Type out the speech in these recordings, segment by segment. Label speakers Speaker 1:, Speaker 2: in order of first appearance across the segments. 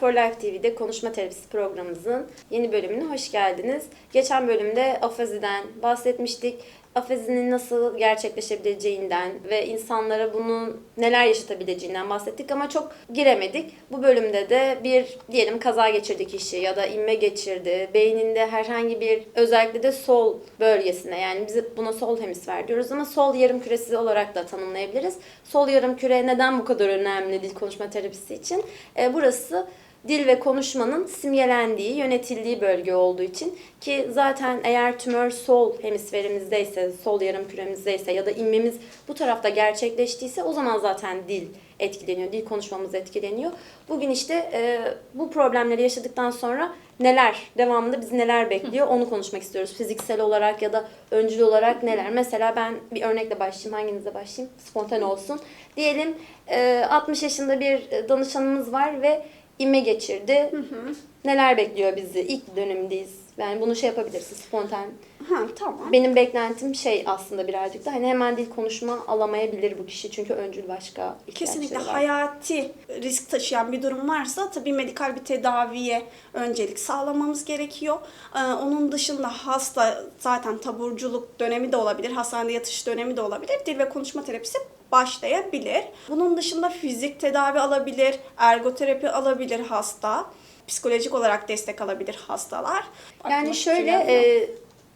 Speaker 1: For Life TV'de konuşma terapisi programımızın yeni bölümüne hoş geldiniz. Geçen bölümde afaziden bahsetmiştik. Afazinin nasıl gerçekleşebileceğinden ve insanlara bunun neler yaşatabileceğinden bahsettik ama çok giremedik. Bu bölümde de bir diyelim kaza geçirdi kişi ya da inme geçirdi. Beyninde herhangi bir özellikle de sol bölgesine yani biz buna sol hemisfer diyoruz ama sol yarım küresi olarak da tanımlayabiliriz. Sol yarım küre neden bu kadar önemli dil konuşma terapisi için? E, burası dil ve konuşmanın simgelendiği, yönetildiği bölge olduğu için ki zaten eğer tümör sol hemisferimizdeyse, sol yarım küremizdeyse ya da inmemiz bu tarafta gerçekleştiyse o zaman zaten dil etkileniyor, dil konuşmamız etkileniyor. Bugün işte e, bu problemleri yaşadıktan sonra neler, devamında bizi neler bekliyor onu konuşmak istiyoruz. Fiziksel olarak ya da öncül olarak neler. Mesela ben bir örnekle başlayayım, hanginize başlayayım? Spontane olsun. Diyelim e, 60 yaşında bir danışanımız var ve ime geçirdi. Neler bekliyor bizi? İlk dönemdeyiz. Yani bunu şey yapabilirsin spontan.
Speaker 2: Ha tamam.
Speaker 1: Benim beklentim şey aslında birazcık da hani hemen dil konuşma alamayabilir bu kişi çünkü öncül başka
Speaker 2: Kesinlikle
Speaker 1: var.
Speaker 2: hayati risk taşıyan bir durum varsa tabii medikal bir tedaviye öncelik sağlamamız gerekiyor. Ee, onun dışında hasta zaten taburculuk dönemi de olabilir, hastanede yatış dönemi de olabilir. Dil ve konuşma terapisi başlayabilir. Bunun dışında fizik tedavi alabilir, ergoterapi alabilir hasta. Psikolojik olarak destek alabilir hastalar.
Speaker 1: Yani
Speaker 2: Aklıma
Speaker 1: şöyle
Speaker 2: fikir gelmiyor.
Speaker 1: e,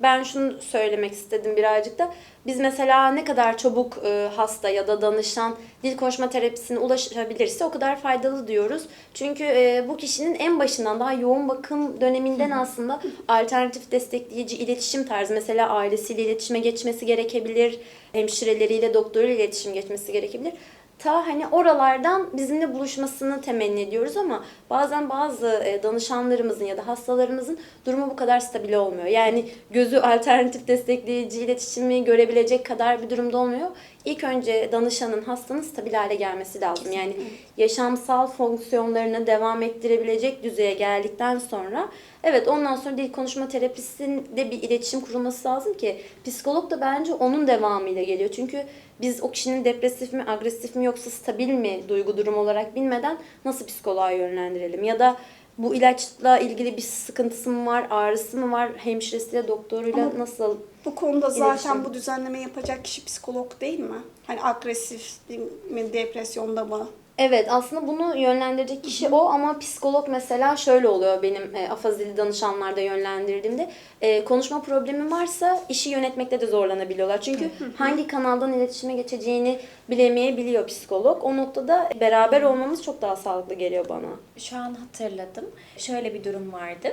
Speaker 1: ben şunu söylemek istedim birazcık da. Biz mesela ne kadar çabuk e, hasta ya da danışan dil konuşma terapisine ulaşabilirse o kadar faydalı diyoruz. Çünkü e, bu kişinin en başından daha yoğun bakım döneminden aslında alternatif destekleyici iletişim tarzı mesela ailesiyle iletişime geçmesi gerekebilir, hemşireleriyle doktoruyla iletişim geçmesi gerekebilir ta hani oralardan bizimle buluşmasını temenni ediyoruz ama bazen bazı e, danışanlarımızın ya da hastalarımızın durumu bu kadar stabil olmuyor. Yani gözü alternatif destekleyici iletişimi görebilecek kadar bir durumda olmuyor. İlk önce danışanın hastanın stabil hale gelmesi lazım. Yani yaşamsal fonksiyonlarını devam ettirebilecek düzeye geldikten sonra evet ondan sonra dil konuşma terapisinde bir iletişim kurulması lazım ki psikolog da bence onun devamıyla geliyor. Çünkü biz o kişinin depresif mi, agresif mi yoksa stabil mi duygu durum olarak bilmeden nasıl psikoloğa yönlendirelim? Ya da bu ilaçla ilgili bir sıkıntısı mı var, ağrısı mı var, hemşiresiyle, doktoruyla
Speaker 2: Ama
Speaker 1: nasıl?
Speaker 2: Bu konuda zaten
Speaker 1: İletişim.
Speaker 2: bu düzenleme yapacak kişi psikolog değil mi? Hani agresif mi, depresyonda mı?
Speaker 1: Evet aslında bunu yönlendirecek kişi o ama psikolog mesela şöyle oluyor benim e, afazili danışanlarda yönlendirdiğimde. E, konuşma problemi varsa işi yönetmekte de zorlanabiliyorlar. Çünkü hangi kanaldan iletişime geçeceğini bilemeyebiliyor psikolog. O noktada beraber olmamız çok daha sağlıklı geliyor bana.
Speaker 3: Şu an hatırladım. Şöyle bir durum vardı.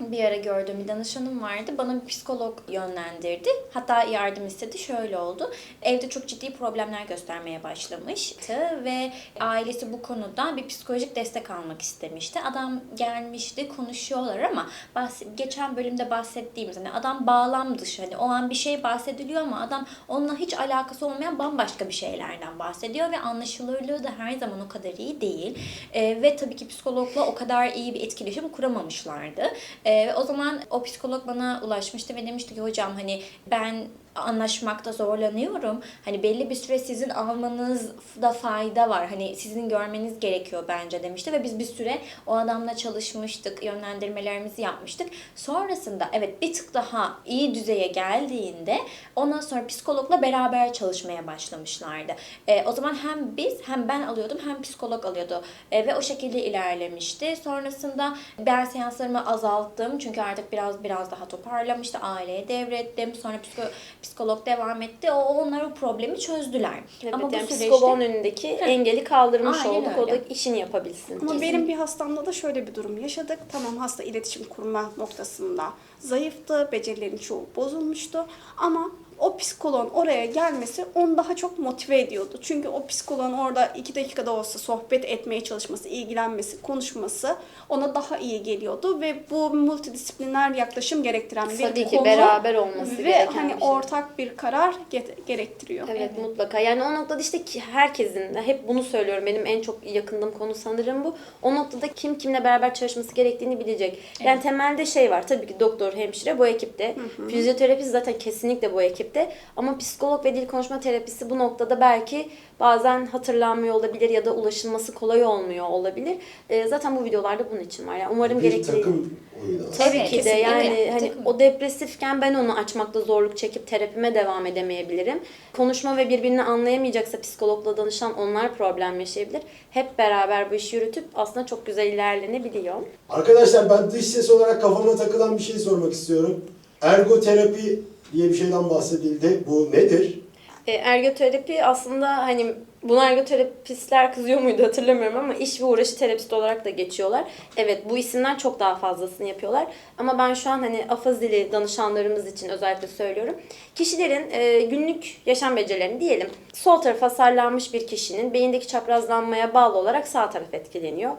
Speaker 3: Bir ara gördüğüm bir danışanım vardı. Bana bir psikolog yönlendirdi. Hatta yardım istedi. Şöyle oldu. Evde çok ciddi problemler göstermeye başlamıştı ve ailesi bu konuda bir psikolojik destek almak istemişti. Adam gelmişti, konuşuyorlar ama bahs- geçen bölümde bahsettiğimiz hani adam bağlam dışı. Hani o an bir şey bahsediliyor ama adam onunla hiç alakası olmayan bambaşka bir şeylerden bahsediyor ve anlaşılırlığı da her zaman o kadar iyi değil. Ee, ve tabii ki psikologla o kadar iyi bir etkileşim kuramamışlardı. Ee, o zaman o psikolog bana ulaşmıştı ve demişti ki hocam hani ben anlaşmakta zorlanıyorum. Hani belli bir süre sizin almanızda fayda var. Hani sizin görmeniz gerekiyor bence demişti ve biz bir süre o adamla çalışmıştık, yönlendirmelerimizi yapmıştık. Sonrasında evet bir tık daha iyi düzeye geldiğinde ondan sonra psikologla beraber çalışmaya başlamışlardı. Ee, o zaman hem biz hem ben alıyordum hem psikolog alıyordu Ee, ve o şekilde ilerlemişti. Sonrasında ben seanslarımı azalttım çünkü artık biraz biraz daha toparlamıştı. Aileye devrettim. Sonra psiko- psikolog devam etti. O onlar o problemi çözdüler.
Speaker 1: Evet,
Speaker 3: Ama bu
Speaker 1: yani
Speaker 3: süreçte
Speaker 1: psikoloğun önündeki engeli kaldırmış
Speaker 3: Aynen
Speaker 1: olduk. O da
Speaker 3: öyle.
Speaker 1: işini yapabilsin.
Speaker 2: Ama
Speaker 3: Kesinlikle.
Speaker 2: benim bir hastamda da şöyle bir durum yaşadık. Tamam hasta iletişim kurma noktasında zayıftı, becerilerin çoğu bozulmuştu. Ama o psikoloğun oraya gelmesi onu daha çok motive ediyordu. Çünkü o psikoloğun orada iki dakikada olsa sohbet etmeye çalışması, ilgilenmesi, konuşması ona daha iyi geliyordu. Ve bu multidisipliner yaklaşım gerektiren bir
Speaker 1: Tabii ki
Speaker 2: konu.
Speaker 1: beraber olması
Speaker 2: ve hani
Speaker 1: bir şey.
Speaker 2: ortak bir karar ge- gerektiriyor.
Speaker 1: Evet, mutlaka. Yani o noktada işte ki herkesin hep bunu söylüyorum. Benim en çok yakındığım konu sanırım bu. O noktada kim kimle beraber çalışması gerektiğini bilecek. Yani temelde şey var. Tabii ki doktor, hemşire bu ekipte. Fizyoterapist zaten kesinlikle bu ekipte. Birlikte. Ama psikolog ve dil konuşma terapisi bu noktada belki bazen hatırlanmıyor olabilir ya da ulaşılması kolay olmuyor olabilir. Ee, zaten bu videolarda bunun için var. Yani umarım
Speaker 4: bir
Speaker 1: gerekli.
Speaker 4: takım oyunu aslında.
Speaker 1: Tabii ki de yani hani
Speaker 3: takım.
Speaker 1: o depresifken ben onu açmakta zorluk çekip terapime devam edemeyebilirim. Konuşma ve birbirini anlayamayacaksa psikologla danışan onlar problem yaşayabilir. Hep beraber bu işi yürütüp aslında çok güzel ilerlenebiliyor.
Speaker 4: Arkadaşlar ben dış ses olarak kafama takılan bir şey sormak istiyorum. Ergoterapi diye bir şeyden bahsedildi. Bu nedir?
Speaker 1: E, ergoterapi aslında hani buna ergoterapistler kızıyor muydu hatırlamıyorum ama iş ve uğraşı terapist olarak da geçiyorlar. Evet bu isimden çok daha fazlasını yapıyorlar. Ama ben şu an hani afazili danışanlarımız için özellikle söylüyorum. Kişilerin e, günlük yaşam becerilerini diyelim sol tarafa hasarlanmış bir kişinin beyindeki çaprazlanmaya bağlı olarak sağ taraf etkileniyor.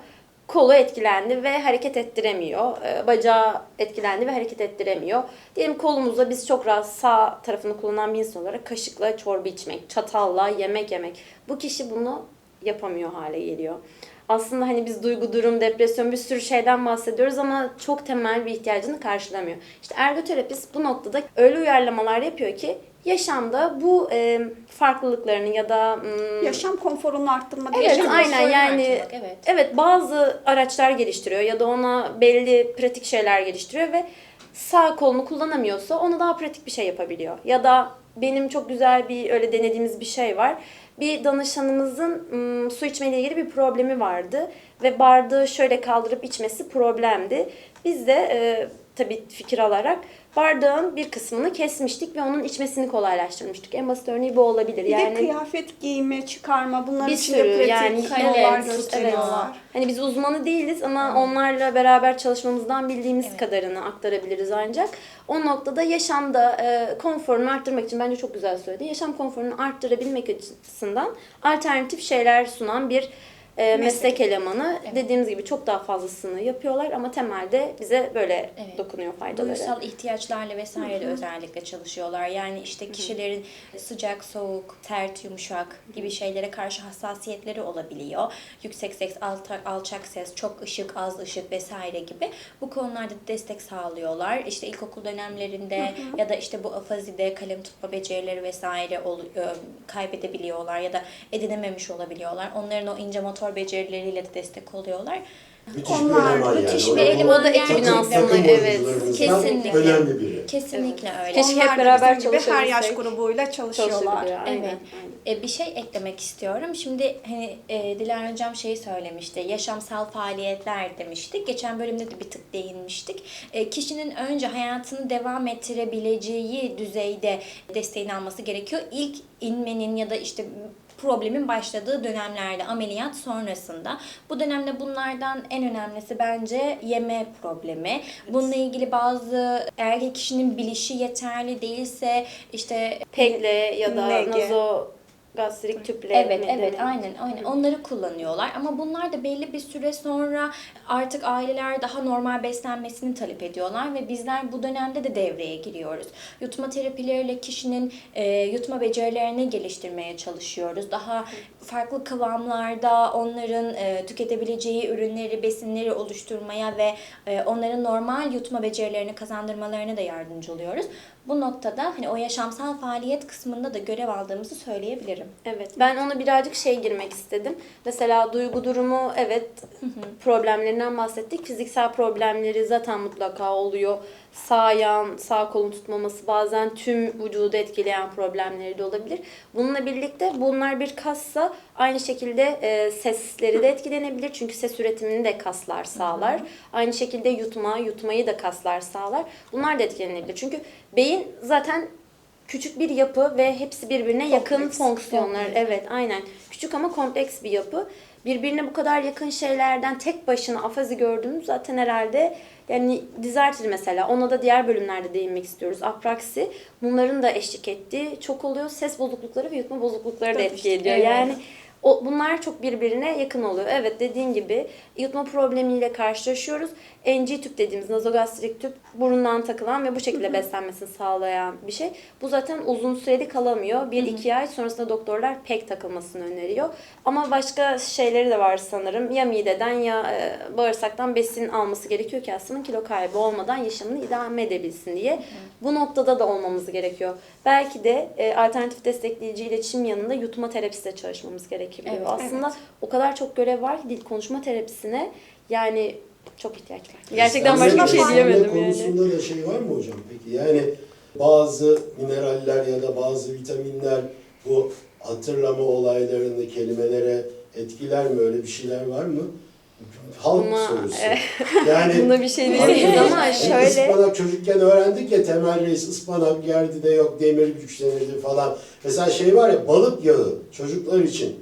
Speaker 1: Kolu etkilendi ve hareket ettiremiyor. E, Bacağı etkilendi ve hareket ettiremiyor. Diyelim kolumuzda biz çok rahat sağ tarafını kullanan bir insan olarak kaşıkla çorba içmek, çatalla yemek yemek. Bu kişi bunu yapamıyor hale geliyor. Aslında hani biz duygu, durum, depresyon bir sürü şeyden bahsediyoruz ama çok temel bir ihtiyacını karşılamıyor. İşte ergoterapist bu noktada öyle uyarlamalar yapıyor ki yaşamda bu e, farklılıklarını ya da mm,
Speaker 2: Yaşam konforunu arttırma
Speaker 1: Evet,
Speaker 2: diyeceğim.
Speaker 1: aynen
Speaker 3: Sorun
Speaker 1: yani
Speaker 3: artırmak, evet.
Speaker 1: evet bazı araçlar geliştiriyor ya da ona belli pratik şeyler geliştiriyor ve sağ kolunu kullanamıyorsa ona daha pratik bir şey yapabiliyor. Ya da benim çok güzel bir öyle denediğimiz bir şey var. Bir danışanımızın ım, su içmeyle ilgili bir problemi vardı ve bardağı şöyle kaldırıp içmesi problemdi. Biz de e, tabii fikir alarak bardağın bir kısmını kesmiştik ve onun içmesini kolaylaştırmıştık. En basit örneği bu olabilir.
Speaker 2: Bir
Speaker 1: yani
Speaker 2: de kıyafet giyme, çıkarma bunlar
Speaker 1: bir
Speaker 2: için
Speaker 1: sürü
Speaker 2: pratik
Speaker 1: yani
Speaker 2: yollar
Speaker 1: evet, evet. Hani biz uzmanı değiliz ama onlarla beraber çalışmamızdan bildiğimiz kadarını aktarabiliriz ancak. O noktada yaşamda e, konforunu arttırmak için bence çok güzel söyledi. Yaşam konforunu arttırabilmek açısından alternatif şeyler sunan bir e, meslek elemanı.
Speaker 3: Evet.
Speaker 1: Dediğimiz gibi çok daha fazlasını yapıyorlar ama temelde bize böyle
Speaker 3: Evet.
Speaker 1: dokunuyor faydaları.
Speaker 3: Duygusal ihtiyaçlarla vesaire de özellikle çalışıyorlar. Yani işte kişilerin sıcak, soğuk, sert, yumuşak gibi şeylere karşı hassasiyetleri olabiliyor. Yüksek ses, alta- alçak ses, çok ışık, az ışık vesaire gibi. Bu konularda destek sağlıyorlar. İşte ilkokul dönemlerinde ya da işte bu afazide kalem tutma becerileri vesaire ol- e, kaybedebiliyorlar ya da edinememiş olabiliyorlar. Onların o ince motor becerileriyle de destek oluyorlar.
Speaker 4: Müthiş
Speaker 2: Onlar
Speaker 4: bir eleman
Speaker 3: müthiş
Speaker 4: yani.
Speaker 3: bir
Speaker 4: O-
Speaker 3: eleman
Speaker 1: O da ekibin
Speaker 3: gerçekten.
Speaker 1: aslında,
Speaker 4: takım
Speaker 1: evet.
Speaker 4: oyuncularımızdan
Speaker 3: Kesinlikle.
Speaker 4: önemli biri.
Speaker 3: Kesinlikle öyle.
Speaker 1: Keşke
Speaker 2: Onlar
Speaker 1: hep
Speaker 2: da
Speaker 1: beraber
Speaker 2: bizim gibi her yaş
Speaker 1: çalışabilsek.
Speaker 2: grubuyla çalışıyorlar.
Speaker 1: Çalışabiliyor. Aynen,
Speaker 3: Evet.
Speaker 1: aynen.
Speaker 3: E, bir şey eklemek istiyorum. Şimdi hani e, Dilara Hocam şeyi söylemişti. Yaşamsal faaliyetler demiştik. Geçen bölümde de bir tık değinmiştik. E, kişinin önce hayatını devam ettirebileceği düzeyde desteğini alması gerekiyor. İlk inmenin ya da işte problemin başladığı dönemlerde ameliyat sonrasında. Bu dönemde bunlardan en önemlisi bence yeme problemi. Bununla ilgili bazı eğer kişinin bilişi yeterli değilse işte
Speaker 1: Pegle ya da
Speaker 2: NG.
Speaker 1: Nazogastrik tüple.
Speaker 3: Evet, evet, aynen, aynen. Onları kullanıyorlar ama bunlar da belli bir süre sonra artık aileler daha normal beslenmesini talep ediyorlar ve bizler bu dönemde de devreye giriyoruz. Yutma terapileriyle kişinin e, yutma becerilerini geliştirmeye çalışıyoruz. Daha farklı kıvamlarda onların e, tüketebileceği ürünleri, besinleri oluşturmaya ve e, onların normal yutma becerilerini kazandırmalarına da yardımcı oluyoruz. Bu noktada hani o yaşamsal faaliyet kısmında da görev aldığımızı söyleyebilirim.
Speaker 1: Evet, ben ona birazcık şey girmek istedim. Mesela duygu durumu, evet problemlerinden bahsettik. Fiziksel problemleri zaten mutlaka oluyor. Sağ ayağın, sağ kolun tutmaması bazen tüm vücudu etkileyen problemleri de olabilir. Bununla birlikte bunlar bir kassa aynı şekilde e, sesleri de etkilenebilir. Çünkü ses üretimini de kaslar sağlar. Aynı şekilde yutma, yutmayı da kaslar sağlar. Bunlar da etkilenebilir. Çünkü beyin zaten küçük bir yapı ve hepsi birbirine yakın
Speaker 2: Kompleks.
Speaker 1: fonksiyonlar.
Speaker 3: Kompleks.
Speaker 1: Evet, aynen. Küçük ama kompleks bir yapı. Birbirine bu kadar yakın şeylerden tek başına afazi gördüğümüz zaten herhalde yani dizartri mesela ona da diğer bölümlerde değinmek istiyoruz. Apraksi bunların da eşlik ettiği çok oluyor. Ses bozuklukları ve yutma bozuklukları da etki ediyor. Yani O, bunlar çok birbirine yakın oluyor. Evet dediğin gibi yutma problemiyle karşılaşıyoruz. NG tüp dediğimiz nazogastrik tüp burundan takılan ve bu şekilde beslenmesini sağlayan bir şey. Bu zaten uzun süreli kalamıyor. Bir iki ay sonrasında doktorlar pek takılmasını öneriyor. Ama başka şeyleri de var sanırım. Ya mideden ya e, bağırsaktan besin alması gerekiyor ki aslında kilo kaybı olmadan yaşamını idame edebilsin diye. Bu noktada da olmamız gerekiyor. Belki de e, alternatif destekleyici iletişim yanında yutma terapisi de çalışmamız gerekebiliyor.
Speaker 3: Evet.
Speaker 1: Aslında o kadar çok görev var ki dil konuşma terapisine yani çok ihtiyaç var. Gerçekten başka bir şey
Speaker 4: Beslenme
Speaker 1: diyemedim yani.
Speaker 4: konusunda da şey var mı hocam peki? Yani bazı mineraller ya da bazı vitaminler bu hatırlama olaylarını kelimelere etkiler mi? Öyle bir şeyler var mı? Halk
Speaker 1: Buna-
Speaker 4: sorusu.
Speaker 1: evet.
Speaker 4: Yani
Speaker 1: Buna bir şey diyemeyiz ama
Speaker 4: Hani
Speaker 1: şöyle
Speaker 4: Ispanak çocukken öğrendik ya temel reis ıspanak yerdi de yok demir güçlenirdi falan. Mesela şey var ya balık yağı çocuklar için.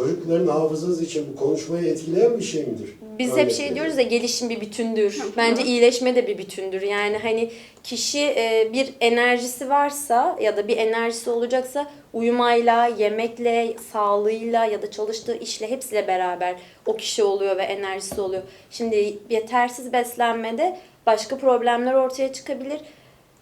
Speaker 4: Çocukların hafızası için bu konuşmayı etkileyen bir şey midir?
Speaker 1: Biz
Speaker 4: Örnek
Speaker 1: hep şey diyoruz ya gelişim bir bütündür. Bence iyileşme de bir bütündür. Yani hani kişi e, bir enerjisi varsa ya da bir enerjisi olacaksa uyumayla, yemekle, sağlığıyla ya da çalıştığı işle hepsiyle beraber o kişi oluyor ve enerjisi oluyor. Şimdi yetersiz beslenmede başka problemler ortaya çıkabilir.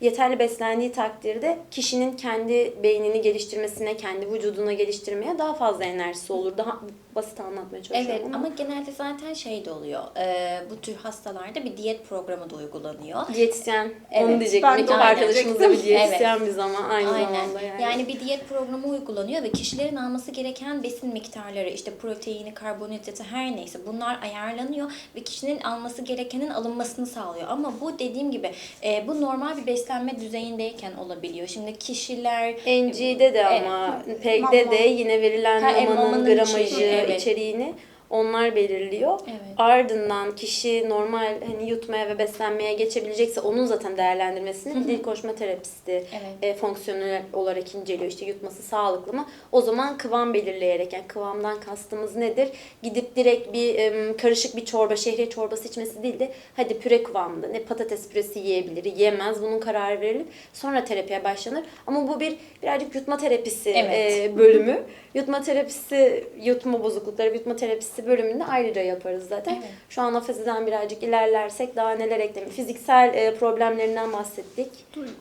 Speaker 1: Yeterli beslendiği takdirde kişinin kendi beynini geliştirmesine, kendi vücuduna geliştirmeye daha fazla enerjisi olur. Daha basit anlatmaya çalışıyorum
Speaker 3: Evet ama genelde zaten şey de oluyor. Ee, bu tür hastalarda bir diyet programı da uygulanıyor.
Speaker 1: Diyetisyen.
Speaker 3: Evet,
Speaker 1: Onu diyecektim.
Speaker 2: ben de
Speaker 1: arkadaşımız da bir diyetisyen bir zaman aynı
Speaker 3: Aynen.
Speaker 1: zamanda yani.
Speaker 3: Yani bir diyet programı uygulanıyor ve kişilerin alması gereken besin miktarları işte proteini, karbonhidratı her neyse bunlar ayarlanıyor ve kişinin alması gerekenin alınmasını sağlıyor. Ama bu dediğim gibi e, bu normal bir beslenme düzeyindeyken olabiliyor. Şimdi kişiler
Speaker 1: NG'de de ama PEG'de
Speaker 2: Mama.
Speaker 1: de yine verilen
Speaker 3: Ha, e,
Speaker 1: mamanın gramajı,
Speaker 3: içeriği, evet.
Speaker 1: içeriğini onlar belirliyor.
Speaker 3: Evet.
Speaker 1: Ardından kişi normal hani yutmaya ve beslenmeye geçebilecekse onun zaten değerlendirmesini dil konuşma terapisti
Speaker 3: Evet.
Speaker 1: e, fonksiyonel olarak inceliyor. İşte yutması sağlıklı mı? O zaman kıvam belirleyerek yani kıvamdan kastımız nedir? Gidip direkt bir em, karışık bir çorba, şehriye çorbası içmesi değil de hadi püre kıvamında ne patates püresi yiyebilir, yemez bunun kararı verilir. Sonra terapiye başlanır. Ama bu bir birazcık yutma terapisi
Speaker 3: Evet.
Speaker 1: e, bölümü. Yutma terapisi, yutma bozuklukları, yutma terapisi bölümünde ayrıca yaparız zaten.
Speaker 3: Evet.
Speaker 1: Şu an afaziden birazcık ilerlersek daha neler ekleyelim. Fiziksel e, problemlerinden bahsettik.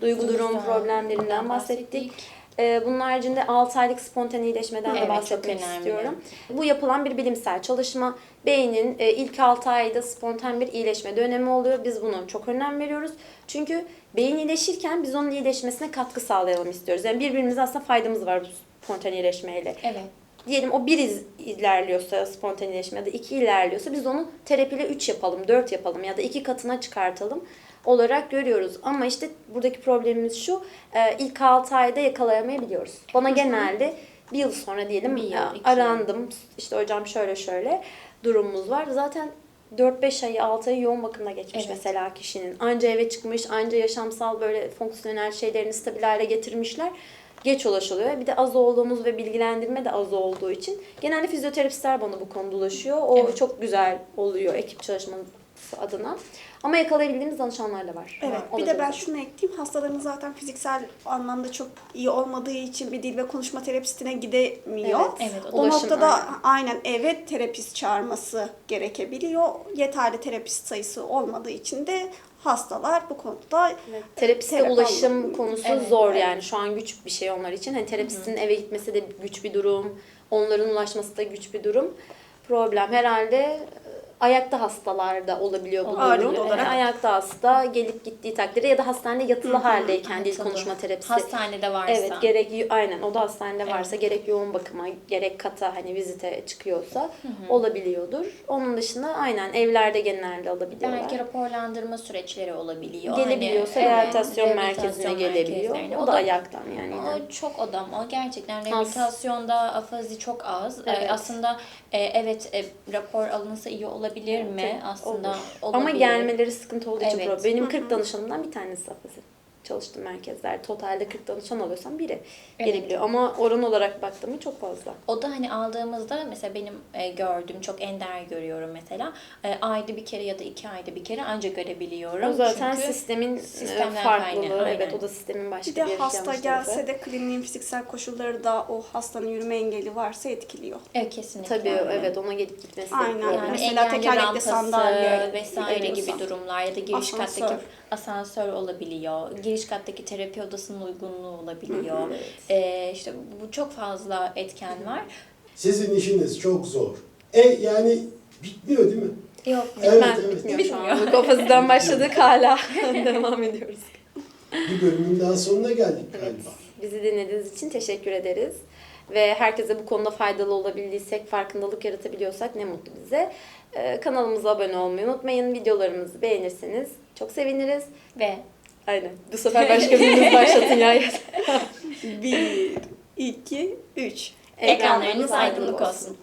Speaker 1: Duygu durum
Speaker 3: Duygusal
Speaker 1: problemlerinden bahsettik. E, bunun haricinde 6 aylık spontane iyileşmeden de
Speaker 3: Evet,
Speaker 1: bahsetmek istiyorum. Bu yapılan bir bilimsel çalışma. Beynin e, ilk 6 ayda spontan bir iyileşme dönemi oluyor. Biz buna çok önem veriyoruz. Çünkü beyin iyileşirken biz onun iyileşmesine katkı sağlayalım istiyoruz. Yani birbirimize aslında faydamız var bu spontane iyileşmeyle
Speaker 3: Evet.
Speaker 1: Diyelim o bir iz- ilerliyorsa spontaneleşme ya da iki ilerliyorsa biz onu terapiyle 3 yapalım, 4 yapalım ya da iki katına çıkartalım olarak görüyoruz. Ama işte buradaki problemimiz şu, e, ilk 6 ayda yakalayamayabiliyoruz. Bana genelde bir yıl sonra diyelim
Speaker 3: Bir yıl,
Speaker 1: arandım, işte hocam şöyle şöyle durumumuz var. Zaten 4-5 ayı 6 ayı yoğun bakımda geçmiş
Speaker 3: Evet.
Speaker 1: mesela kişinin. Anca eve çıkmış, anca yaşamsal böyle fonksiyonel şeylerini stabil hale getirmişler geç ulaşılıyor. Bir de az olduğumuz ve bilgilendirme de az olduğu için genelde fizyoterapistler bana bu konuda ulaşıyor. O
Speaker 3: Evet.
Speaker 1: çok güzel oluyor ekip çalışması adına. Ama yakalayabildiğimiz danışanlar da var.
Speaker 2: Evet,
Speaker 1: O
Speaker 2: bir de ben şunu ekleyeyim. Hastalarımız zaten fiziksel anlamda çok iyi olmadığı için bir dil ve konuşma terapistine gidemiyor.
Speaker 1: Evet,
Speaker 3: evet,
Speaker 2: o
Speaker 1: ulaşım,
Speaker 2: noktada
Speaker 1: aynen.
Speaker 2: aynen. evet terapist çağırması gerekebiliyor. Yeterli terapist sayısı olmadığı için de hastalar bu konuda
Speaker 1: Evet, terapiste
Speaker 2: Terapi
Speaker 1: ulaşım
Speaker 2: almak.
Speaker 1: konusu
Speaker 3: Evet,
Speaker 1: zor
Speaker 2: evet.
Speaker 1: yani. Şu an güç bir şey onlar için. Hani terapistin eve gitmesi de güç bir durum. Onların ulaşması da güç bir durum. Problem herhalde ayakta hastalarda olabiliyor bu
Speaker 2: Ağırlıklı
Speaker 1: durum.
Speaker 2: olarak.
Speaker 1: Yani ayakta hasta gelip gittiği takdirde ya da hastanede yatılı haldeyken dil konuşma terapisi.
Speaker 3: Hastanede varsa.
Speaker 1: Evet gerek aynen o da hastanede varsa gerek yoğun bakıma gerek kata hani vizite çıkıyorsa olabiliyordur. Onun dışında aynen evlerde genelde alabiliyorlar.
Speaker 3: Belki raporlandırma süreçleri olabiliyor.
Speaker 1: Gelebiliyorsa
Speaker 3: Hani,
Speaker 1: rehabilitasyon merkezine
Speaker 3: rehabilitasyon
Speaker 1: gelebiliyor.
Speaker 3: merkezlerine.
Speaker 1: O da ayaktan yani yine.
Speaker 3: O çok odam. O gerçekten rehabilitasyonda afazi çok az. Ee,
Speaker 1: Evet.
Speaker 3: aslında e, evet e, rapor alınsa iyi olabilir mi?
Speaker 1: Evet,
Speaker 3: Aslında
Speaker 1: olur.
Speaker 3: olabilir.
Speaker 1: Ama gelmeleri sıkıntı olduğu için
Speaker 3: Evet.
Speaker 1: problem. Benim 40 danışanımdan bir tanesi afazi. Çalıştığım merkezler. Totalde 40 danışan alıyorsam biri
Speaker 3: Evet.
Speaker 1: gelebiliyor. Ama oran olarak baktığımda çok fazla.
Speaker 3: O da hani aldığımızda mesela benim e, gördüğüm çok ender görüyorum mesela. E, ayda bir kere ya da iki ayda bir kere ancak görebiliyorum.
Speaker 1: O zaten
Speaker 3: Çünkü
Speaker 1: sistemin e, farklılığı.
Speaker 3: kaynağı,
Speaker 1: Evet o da sistemin başka
Speaker 2: Bir de
Speaker 1: bir
Speaker 2: hasta
Speaker 1: tarafı.
Speaker 2: gelse de kliniğin fiziksel koşulları da o hastanın yürüme engeli varsa etkiliyor.
Speaker 3: Evet kesinlikle.
Speaker 1: Tabii
Speaker 3: öyle.
Speaker 1: evet ona gelip gitmesi.
Speaker 2: Aynen.
Speaker 3: Yani
Speaker 2: Mesela tekerlekli sandalye
Speaker 3: vesaire gibi durumlar ya da giriş
Speaker 2: Asansör.
Speaker 3: kattaki asansör olabiliyor. Giriş kattaki terapi odasının uygunluğu olabiliyor.
Speaker 1: Evet.
Speaker 3: Ee, işte bu çok fazla etken var.
Speaker 4: Sizin işiniz çok zor. E yani bitmiyor değil mi?
Speaker 3: Yok.
Speaker 4: Evet,
Speaker 1: Bitmez,
Speaker 4: evet.
Speaker 1: bitmiyor şu
Speaker 3: Bitmiyor.
Speaker 1: an. Lukofaziden başladık hala devam ediyoruz.
Speaker 4: Bir bölümün daha sonuna geldik galiba.
Speaker 1: Bizi dinlediğiniz için teşekkür ederiz. Ve herkese bu konuda faydalı olabildiysek, farkındalık yaratabiliyorsak ne mutlu bize. Ee, kanalımıza abone olmayı unutmayın. Videolarımızı beğenirseniz çok seviniriz.
Speaker 3: Ve
Speaker 1: Aynen. Bu sefer başka biriniz başlatın ya.
Speaker 2: Bir, iki, üç.
Speaker 3: ekranlarınız aydınlık olsun.